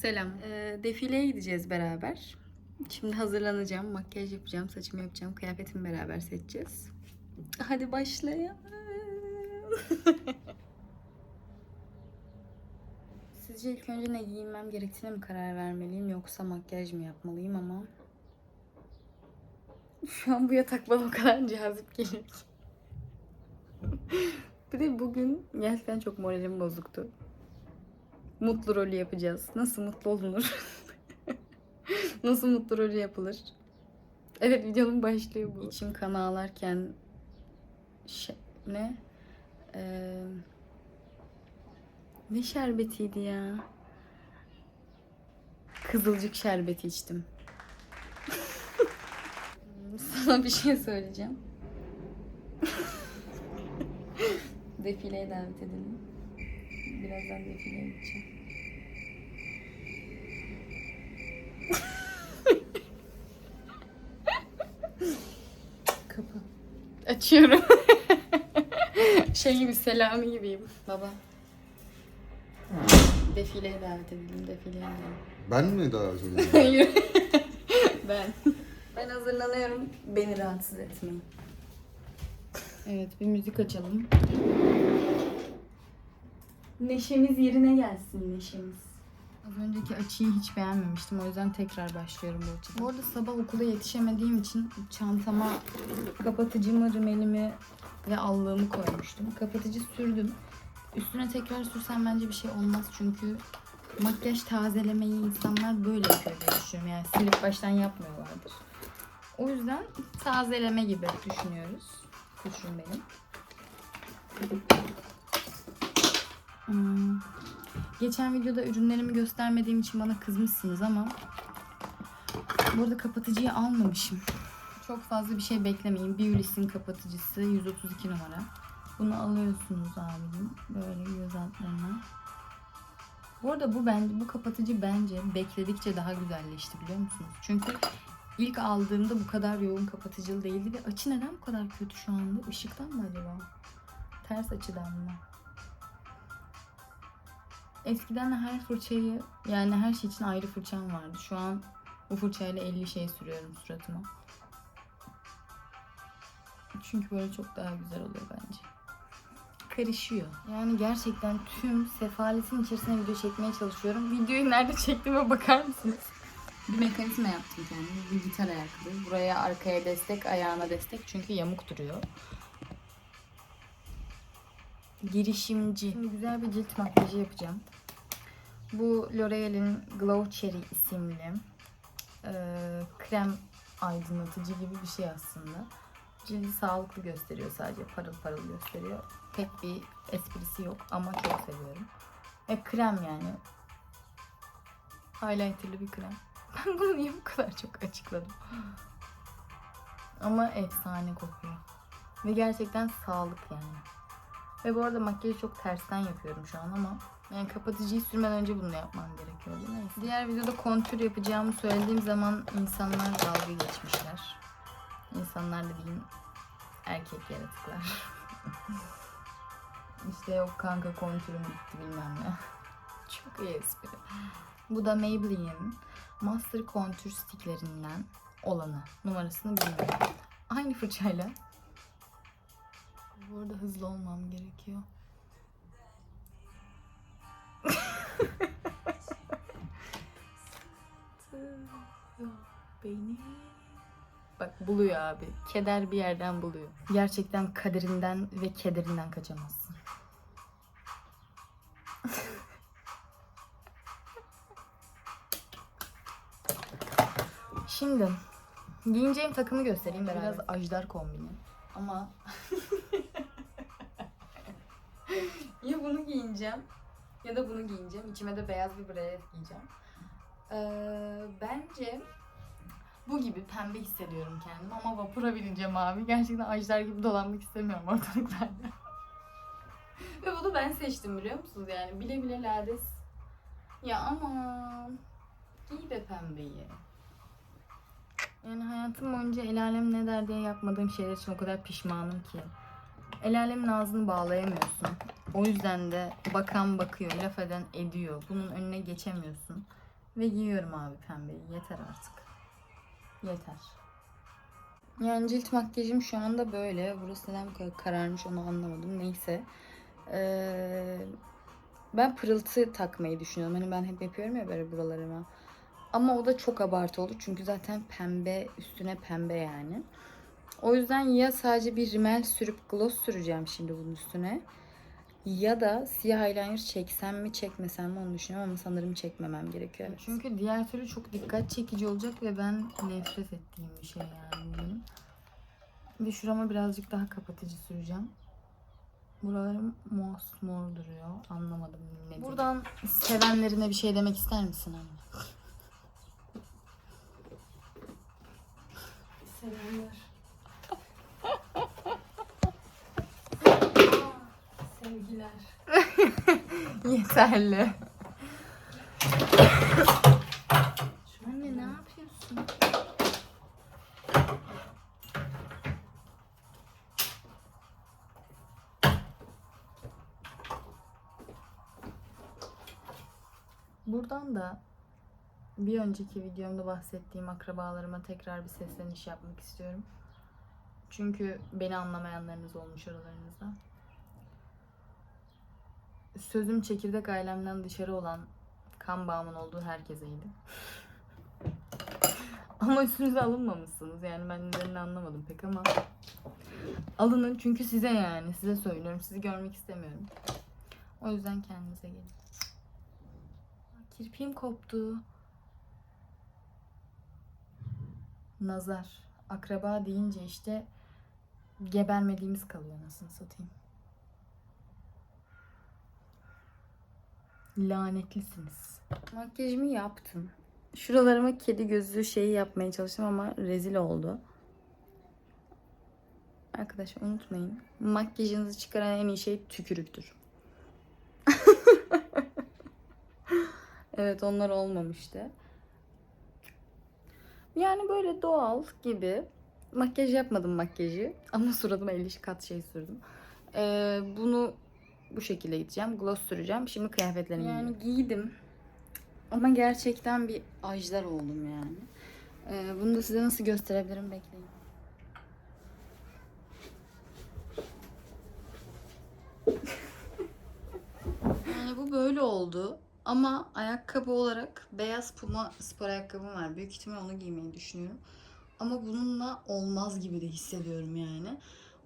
Selam. Ee, defileye gideceğiz beraber. Şimdi hazırlanacağım, makyaj yapacağım, saçımı yapacağım, kıyafetimi beraber seçeceğiz. Hadi başlayalım. Sizce ilk önce ne giyinmem gerektiğine mi karar vermeliyim yoksa makyaj mı yapmalıyım ama şu an bu yatak bana o kadar cazip geliyor. Bir de bugün gerçekten çok moralim bozuktu. Mutlu rolü yapacağız. Nasıl mutlu olunur? Nasıl mutlu rolü yapılır? Evet videonun başlığı bu. İçim kan ağlarken şey, ne? Ee, ne şerbetiydi ya? Kızılcık şerbeti içtim. Sana bir şey söyleyeceğim. Defileye davet edelim. Birazdan defileye gideceğim. Açıyorum. şey gibi Selami gibiyim. Baba. Defileye davet edelim. Defileye gidelim. Ben mi daha söyleyeyim? Hayır. ben. Ben hazırlanıyorum. Beni rahatsız etmeyin. Evet bir müzik açalım. Neşemiz yerine gelsin neşemiz. Az önceki açıyı hiç beğenmemiştim. O yüzden tekrar başlıyorum bu açıdan. Bu arada sabah okula yetişemediğim için çantama kapatıcımı, rimelimi ve allığımı koymuştum. Kapatıcı sürdüm. Üstüne tekrar sürsem bence bir şey olmaz çünkü makyaj tazelemeyi insanlar böyle yapıyor diye düşünüyorum. Yani silip baştan yapmıyorlardır. O yüzden tazeleme gibi düşünüyoruz. Kuşum benim. Hmm. Geçen videoda ürünlerimi göstermediğim için bana kızmışsınız ama bu arada kapatıcıyı almamışım. Çok fazla bir şey beklemeyin. Biolis'in kapatıcısı 132 numara. Bunu alıyorsunuz abicim. Böyle göz altlarına. Bu arada bu bence bu kapatıcı bence bekledikçe daha güzelleşti biliyor musunuz? Çünkü ilk aldığımda bu kadar yoğun kapatıcılı değildi ve açı neden bu kadar kötü şu anda? Işıktan mı acaba? Ters açıdan mı? Eskiden her fırçayı yani her şey için ayrı fırçam vardı. Şu an bu fırçayla 50 şey sürüyorum suratıma. Çünkü böyle çok daha güzel oluyor bence. Karışıyor. Yani gerçekten tüm sefaletin içerisine video çekmeye çalışıyorum. Videoyu nerede çektiğime bakar mısınız? Bir mekanizma yaptım kendime. Bir gitar ayaklı. Buraya arkaya destek, ayağına destek. Çünkü yamuk duruyor. Girişimci. Şimdi güzel bir cilt makyajı yapacağım. Bu L'Oreal'in Glow Cherry isimli eee, krem aydınlatıcı gibi bir şey aslında. Cildi sağlıklı gösteriyor sadece. Parıl parıl gösteriyor. Pek bir esprisi yok ama çok seviyorum. Ve krem yani. Highlighterlı bir krem. Ben bunu niye bu kadar çok açıkladım? Ama efsane kokuyor. Ve gerçekten sağlık yani. Ve bu arada makyajı çok tersten yapıyorum şu an ama yani kapatıcıyı sürmeden önce bunu yapmam gerekiyordu. Neyse. Diğer videoda kontür yapacağımı söylediğim zaman insanlar dalga geçmişler. İnsanlar dediğim erkek yaratıklar. işte yok kanka kontürüm bitti bilmem ne. Çok iyi espri. Bu da Maybelline'in Master Contour Sticklerinden olanı. Numarasını bilmiyorum. Aynı fırçayla. Bu arada hızlı olmam gerekiyor. Beni. Bak buluyor abi. Keder bir yerden buluyor. Gerçekten kaderinden ve kederinden kaçamazsın. Şimdi giyineceğim takımı göstereyim. Biraz ajdar kombini. Ama ya bunu giyineceğim ya da bunu giyineceğim. İçime de beyaz bir breyaz giyeceğim. Ee, bence bu gibi pembe hissediyorum kendimi ama vapura bineceğim abi. Gerçekten ajdar gibi dolanmak istemiyorum ortalıklarda. Ve bunu ben seçtim biliyor musunuz? Yani bile bile lades. Ya ama giy de pembeyi. Yani hayatım boyunca el alem ne der diye yapmadığım şeyler için o kadar pişmanım ki. El alemin ağzını bağlayamıyorsun. O yüzden de bakan bakıyor, laf eden ediyor. Bunun önüne geçemiyorsun. Ve giyiyorum abi pembeyi. Yeter artık. Yeter. Yani cilt makyajım şu anda böyle. Burası neden kararmış onu anlamadım. Neyse. Ee, ben pırıltı takmayı düşünüyorum. Hani ben hep yapıyorum ya böyle buralarıma. Ama o da çok abartı olur. Çünkü zaten pembe üstüne pembe yani. O yüzden ya sadece bir rimel sürüp gloss süreceğim şimdi bunun üstüne. Ya da siyah eyeliner çeksem mi çekmesem mi onu düşünüyorum ama sanırım çekmemem gerekiyor. Çünkü diğer türlü çok dikkat çekici olacak ve ben nefret ettiğim bir şey yani benim. Ve şurama birazcık daha kapatıcı süreceğim. Buralarım mosmor duruyor. Anlamadım ne Buradan sevenlerine bir şey demek ister misin anne? Selamlar. Sevgiler. Yeterli. Anne ne yapıyorsun? Buradan da bir önceki videomda bahsettiğim akrabalarıma tekrar bir sesleniş yapmak istiyorum. Çünkü beni anlamayanlarınız olmuş aralarınızda. Sözüm çekirdek ailemden dışarı olan kan bağımın olduğu herkeseydi. ama üstünüze alınmamışsınız. Yani ben nedenini anlamadım pek ama. Alının çünkü size yani. Size söylüyorum. Sizi görmek istemiyorum. O yüzden kendinize gelin. Kirpiğim koptu. Nazar. Akraba deyince işte gebermediğimiz kalıyor nasıl satayım. Lanetlisiniz. Makyajımı yaptım. Şuralarıma kedi gözlü şeyi yapmaya çalıştım ama rezil oldu. Arkadaşlar unutmayın. Makyajınızı çıkaran en iyi şey tükürüktür. evet onlar olmamıştı. Yani böyle doğal gibi. Makyaj yapmadım makyajı. Ama suratıma 50 kat şey sürdüm. Ee, bunu bu şekilde gideceğim. Gloss süreceğim. Şimdi kıyafetlerimi yani giydim. Ama gerçekten bir ajdar oldum yani. Ee, bunu da size nasıl gösterebilirim bekleyin. Yani bu böyle oldu. Ama ayakkabı olarak beyaz puma spor ayakkabım var. Büyük ihtimal onu giymeyi düşünüyorum. Ama bununla olmaz gibi de hissediyorum yani.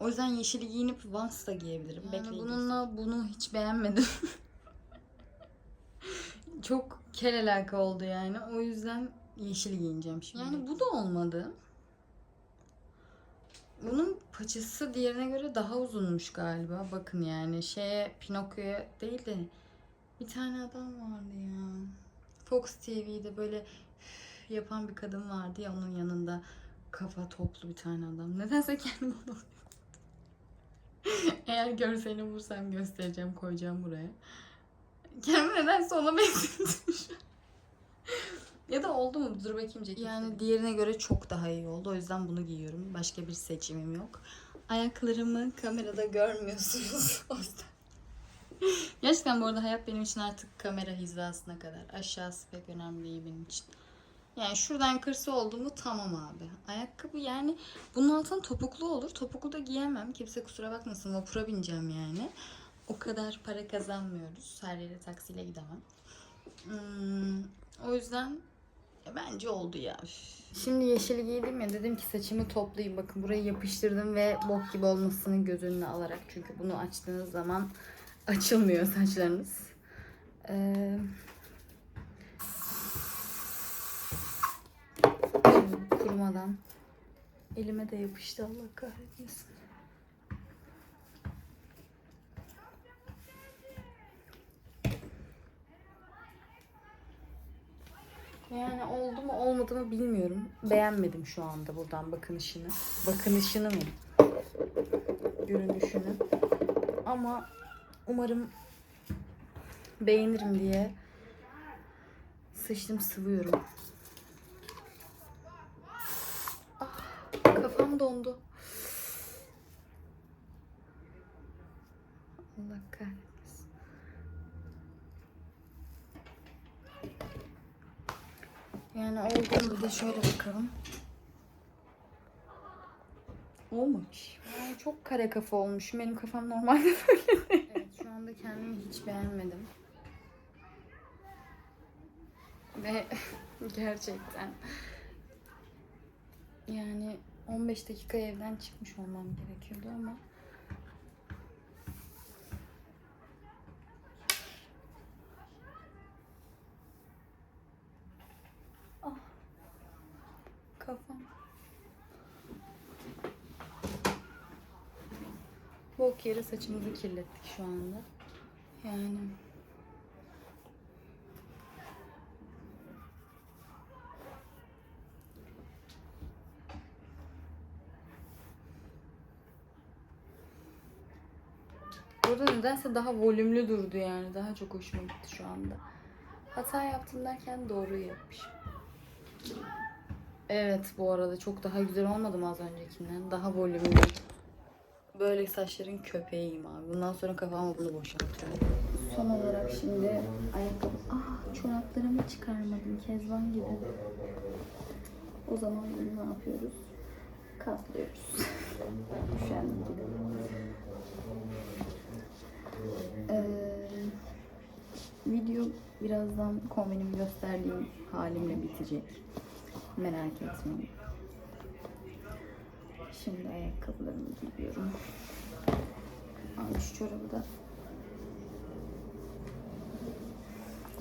O yüzden yeşili giyinip Vans da giyebilirim. Yani bununla bunu hiç beğenmedim. Çok kel alaka oldu yani. O yüzden yeşil giyineceğim şimdi. Yani bu da olmadı. Bunun paçası diğerine göre daha uzunmuş galiba. Bakın yani şeye Pinokyo'ya değil de bir tane adam vardı ya. Fox TV'de böyle yapan bir kadın vardı ya onun yanında kafa toplu bir tane adam. Nedense kendim onu Eğer görselini bulursam göstereceğim, koyacağım buraya. Kendimi nedense ona benzettim şu an. Ya da oldu mu? Dur bakayım ceketi. Yani diğerine göre çok daha iyi oldu. O yüzden bunu giyiyorum. Başka bir seçimim yok. Ayaklarımı kamerada görmüyorsunuz. o yüzden. Gerçekten bu arada hayat benim için artık kamera hizasına kadar. Aşağısı pek önemli değil benim için. Yani şuradan kırsı oldu mu tamam abi. Ayakkabı yani bunun altına topuklu olur. Topuklu da giyemem. Kimse kusura bakmasın vapura bineceğim yani. O kadar para kazanmıyoruz. Her yere taksiyle gidemem. Hmm, o yüzden bence oldu ya. Şimdi yeşil giydim ya dedim ki saçımı toplayayım. Bakın burayı yapıştırdım ve bok gibi olmasını göz önüne alarak. Çünkü bunu açtığınız zaman açılmıyor saçlarınız. Ee, şimdi kurumadan elime de yapıştı Allah kahretmesin. Yani oldu mu olmadı mı bilmiyorum. Beğenmedim şu anda buradan bakınışını. Bakınışını mı? Görünüşünü. Ama umarım beğenirim diye sıçtım sıvıyorum. Ah, kafam dondu. Allah kahretsin. Yani oldu bir de şöyle bakalım. Olmamış. Yani çok kare kafa olmuş. Benim kafam normalde böyle. evet şu anda kendimi hiç beğenmedim. Ve gerçekten yani 15 dakika evden çıkmış olmam gerekiyordu ama Ah. Kafam. Bok yere saçımızı kirlettik şu anda. Yani Burada nedense daha volümlü durdu yani. Daha çok hoşuma gitti şu anda. Hata yaptım derken doğruyu yapmışım. Evet bu arada çok daha güzel olmadı mı az öncekinden? Daha volümlü. Böyle saçların köpeğiyim abi. Bundan sonra kafama bunu boşaltıyorum. Son olarak şimdi ayakkabı... Ah çoraplarımı çıkarmadım Kezban gibi. O zaman ne yapıyoruz? Katlıyoruz. Üşendim gibi. Ee, video birazdan kombinimi gösterdiğim halimle bitecek. Merak etmeyin. Şimdi ayakkabılarımı giyiyorum. Abi şu çorabı da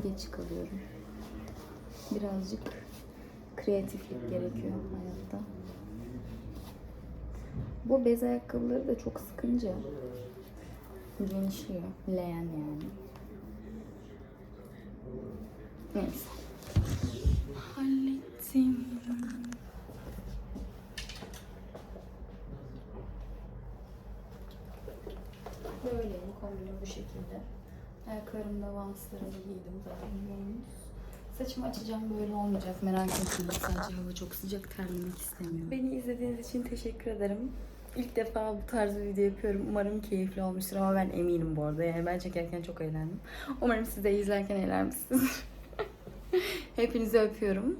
geç kalıyorum. Birazcık kreatiflik gerekiyor hayatta. Bu bez ayakkabıları da çok sıkınca genişliyor. Leğen yani. Neyse. Hallettim. Böyle kombinim bu şekilde. Ayaklarımda vanslarımı giydim zaten gördünüz. Saçımı açacağım böyle olmayacak merak etmeyin. Sadece hava çok sıcak terlemek istemiyorum. Beni izlediğiniz için teşekkür ederim. İlk defa bu tarz bir video yapıyorum. Umarım keyifli olmuştur ama ben eminim bu arada. Yani ben çekerken çok eğlendim. Umarım siz de izlerken eğlenmişsiniz. Hepinizi öpüyorum.